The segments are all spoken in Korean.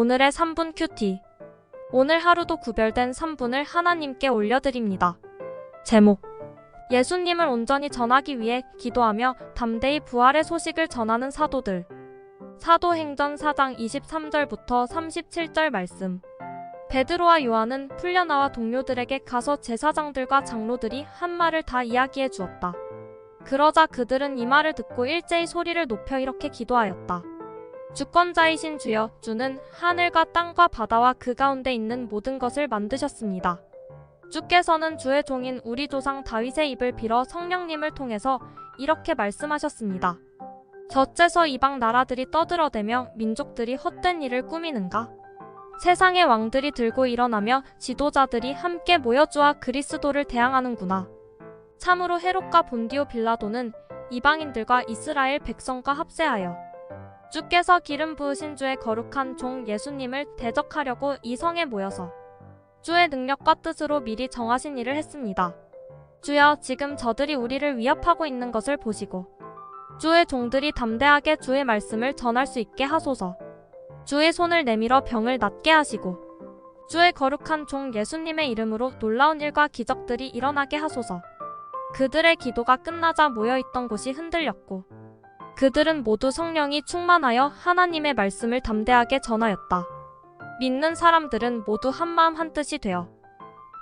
오늘의 3분 큐티. 오늘 하루도 구별된 3분을 하나님께 올려드립니다. 제목. 예수님을 온전히 전하기 위해 기도하며 담대히 부활의 소식을 전하는 사도들. 사도행전 4장 23절부터 37절 말씀. 베드로와 요한은 풀려나와 동료들에게 가서 제사장들과 장로들이 한 말을 다 이야기해 주었다. 그러자 그들은 이 말을 듣고 일제히 소리를 높여 이렇게 기도하였다. 주권자이신 주여, 주는 하늘과 땅과 바다와 그 가운데 있는 모든 것을 만드셨습니다. 주께서는 주의 종인 우리 조상 다윗의 입을 빌어 성령님을 통해서 이렇게 말씀하셨습니다. 저째서 이방 나라들이 떠들어대며 민족들이 헛된 일을 꾸미는가? 세상의 왕들이 들고 일어나며 지도자들이 함께 모여 주와 그리스도를 대항하는구나. 참으로 헤롯과 본디오 빌라도는 이방인들과 이스라엘 백성과 합세하여 주께서 기름 부으신 주의 거룩한 종 예수님을 대적하려고 이 성에 모여서 주의 능력과 뜻으로 미리 정하신 일을 했습니다. 주여 지금 저들이 우리를 위협하고 있는 것을 보시고 주의 종들이 담대하게 주의 말씀을 전할 수 있게 하소서. 주의 손을 내밀어 병을 낫게 하시고 주의 거룩한 종 예수님의 이름으로 놀라운 일과 기적들이 일어나게 하소서. 그들의 기도가 끝나자 모여있던 곳이 흔들렸고 그들은 모두 성령이 충만하여 하나님의 말씀을 담대하게 전하였다. 믿는 사람들은 모두 한마음 한뜻이 되어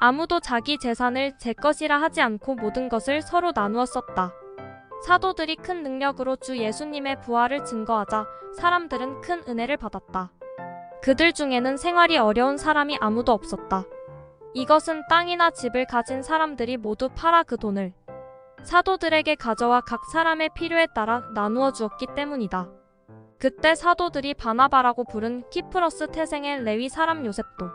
아무도 자기 재산을 제 것이라 하지 않고 모든 것을 서로 나누어 썼다. 사도들이 큰 능력으로 주 예수님의 부활을 증거하자 사람들은 큰 은혜를 받았다. 그들 중에는 생활이 어려운 사람이 아무도 없었다. 이것은 땅이나 집을 가진 사람들이 모두 팔아 그 돈을 사도들에게 가져와 각 사람의 필요에 따라 나누어 주었기 때문이다. 그때 사도들이 바나바라고 부른 키프러스 태생의 레위 사람 요셉도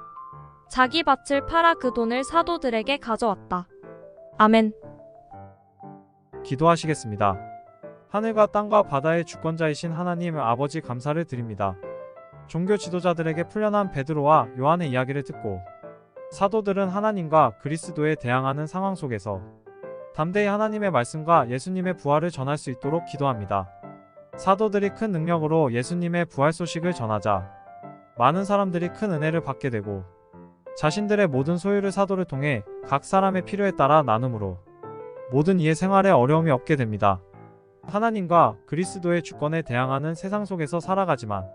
자기 밭을 팔아 그 돈을 사도들에게 가져왔다. 아멘. 기도하시겠습니다. 하늘과 땅과 바다의 주권자이신 하나님 아버지 감사를 드립니다. 종교 지도자들에게 풀려난 베드로와 요한의 이야기를 듣고 사도들은 하나님과 그리스도에 대항하는 상황 속에서 담대히 하나님의 말씀과 예수님의 부활을 전할 수 있도록 기도합니다. 사도들이 큰 능력으로 예수님의 부활 소식을 전하자 많은 사람들이 큰 은혜를 받게 되고 자신들의 모든 소유를 사도를 통해 각 사람의 필요에 따라 나눔으로 모든 이의 생활에 어려움이 없게 됩니다. 하나님과 그리스도의 주권에 대항하는 세상 속에서 살아가지만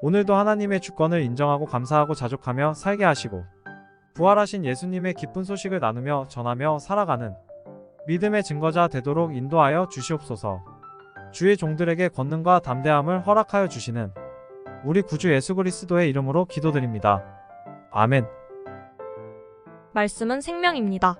오늘도 하나님의 주권을 인정하고 감사하고 자족하며 살게 하시고 부활하신 예수님의 기쁜 소식을 나누며 전하며 살아가는 믿음의 증거자 되도록 인도하여 주시옵소서. 주의 종들에게 권능과 담대함을 허락하여 주시는 우리 구주 예수 그리스도의 이름으로 기도드립니다. 아멘. 말씀은 생명입니다.